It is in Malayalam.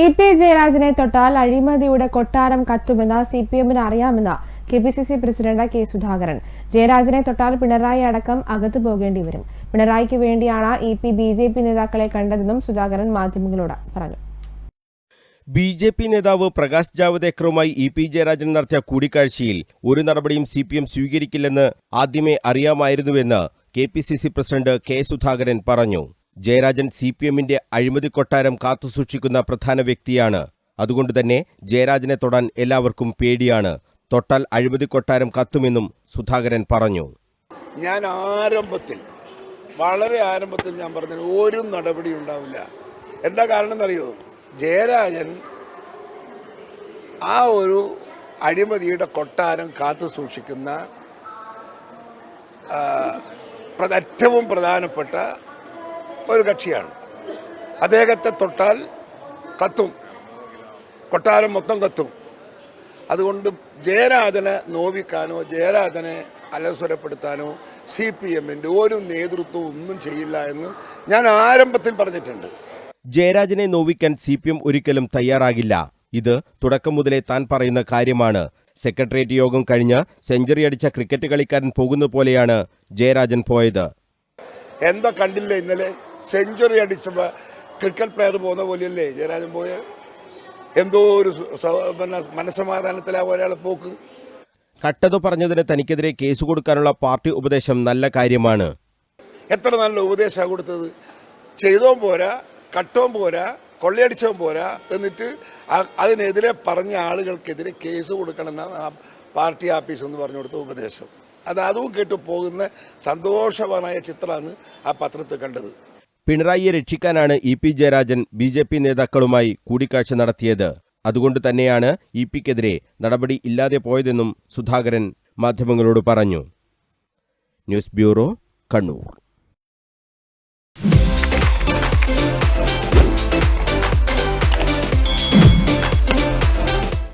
ഇ പി ജയരാജനെ തൊട്ടാൽ അഴിമതിയുടെ കൊട്ടാരം കത്തുമെന്ന് സി പി എമ്മിന് അറിയാമെന്ന് K P C C president K Sudhakaran. ജയരാജനെ തൊട്ടാൽ പിണറായി അടക്കം അകത്തു പോകേണ്ടി വരും. പിണറായിക്ക് വേണ്ടിയാണ് E P B J P നേതാക്കളെ കണ്ടതെന്നും സുധാകരൻ മാധ്യമങ്ങളോട് പറഞ്ഞു. ബി ജെ പി നേതാവ് പ്രകാശ് ജാവദേക്കറുമായി ഇ പി ജയരാജൻ നടത്തിയ കൂടിക്കാഴ്ചയിൽ ഒരു നടപടിയും സി പി എം സ്വീകരിക്കില്ലെന്ന് ആദ്യമേ അറിയാമായിരുന്നുവെന്ന് K P C C president K Sudhakaran പറഞ്ഞു. ജയരാജൻ സി പി എമ്മിന്റെ അഴിമതി കൊട്ടാരം കാത്തുസൂക്ഷിക്കുന്ന പ്രധാന വ്യക്തിയാണ്. അതുകൊണ്ടുതന്നെ ജയരാജനെ തൊടാൻ എല്ലാവർക്കും പേടിയാണ്. തൊട്ടാൽ അഴിമതി കൊട്ടാരം കത്തുമെന്നും സുധാകരൻ പറഞ്ഞു. ഞാൻ ആരംഭത്തിൽ വളരെ ആരംഭത്തിൽ ഞാൻ പറഞ്ഞത് ഒരു നടപടി ഉണ്ടാവില്ല. എന്താ കാരണം എന്നറിയോ ജയരാജൻ ആ ഒരു അഴിമതിയുടെ കൊട്ടാരം കാത്തു സൂക്ഷിക്കുന്ന ഏറ്റവും പ്രധാനപ്പെട്ട ഒരു കക്ഷിയാണ്. അദ്ദേഹത്തെ തൊട്ടാൽ കത്തും. കൊട്ടാരം മൊത്തം കത്തും. അതുകൊണ്ട് ജയരാജനെ നോവിക്കാനോ ജയരാജനെ അലസ്വരപ്പെടുത്താനോ സി പി എമ്മിന്റെ ഒരു നേതൃത്വം ഒന്നും ചെയ്യില്ല എന്ന് ഞാൻ ആരംഭത്തിൽ പറഞ്ഞിട്ടുണ്ട്. ജയരാജനെ നോവിക്കാൻ സി പി എം ഒരിക്കലും തയ്യാറാകില്ല. ഇത് തുടക്കം മുതലേ താൻ പറയുന്ന കാര്യമാണ്. സെക്രട്ടേറിയറ്റ് യോഗം കഴിഞ്ഞ് സെഞ്ചുറി അടിച്ച ക്രിക്കറ്റ് കളിക്കാരൻ പോകുന്ന പോലെയാണ് ജയരാജൻ പോയത്. എന്താ കണ്ടില്ല ഇന്നലെ? സെഞ്ചുറി അടിച്ചപ്പോൾ ക്രിക്കറ്റ് പ്ലെയർ പോകുന്ന പോലെയല്ലേ ജയരാജൻ പോയ? എന്തോ ഒരു പിന്നെ മനസ്സമാധാനത്തിലാ ഒരാളെ പോക്ക്. കട്ടതു പറഞ്ഞതിന് തനിക്കെതിരെ കേസ് കൊടുക്കാനുള്ള പാർട്ടി ഉപദേശം നല്ല കാര്യമാണ്. എത്ര നല്ല ഉപദേശമാണ് കൊടുത്തത്? ചെയ്തോ പോരാ കട്ടോം പോരാ കൊള്ളയടിച്ചവൻ പോരാ എന്നിട്ട് അതിനെതിരെ പറഞ്ഞ ആളുകൾക്കെതിരെ കേസ് കൊടുക്കണമെന്നാണ് ആ പാർട്ടി ആഫീസ് എന്ന് പറഞ്ഞു കൊടുത്ത ഉപദേശം. അത് അതും കേട്ട് പോകുന്ന സന്തോഷവാനായ ചിത്രമാണ് ആ പത്രത്തിൽ കണ്ടത്. പിണറായിയെ രക്ഷിക്കാനാണ് E P Jayarajan B J P നേതാക്കളുമായി കൂടിക്കാഴ്ച നടത്തിയത്. അതുകൊണ്ട് തന്നെയാണ് ഇ പിക്കെതിരെ നടപടി ഇല്ലാതെ പോയതെന്നും സുധാകരൻ മാധ്യമങ്ങളോട് പറഞ്ഞു. News bureau Kannur.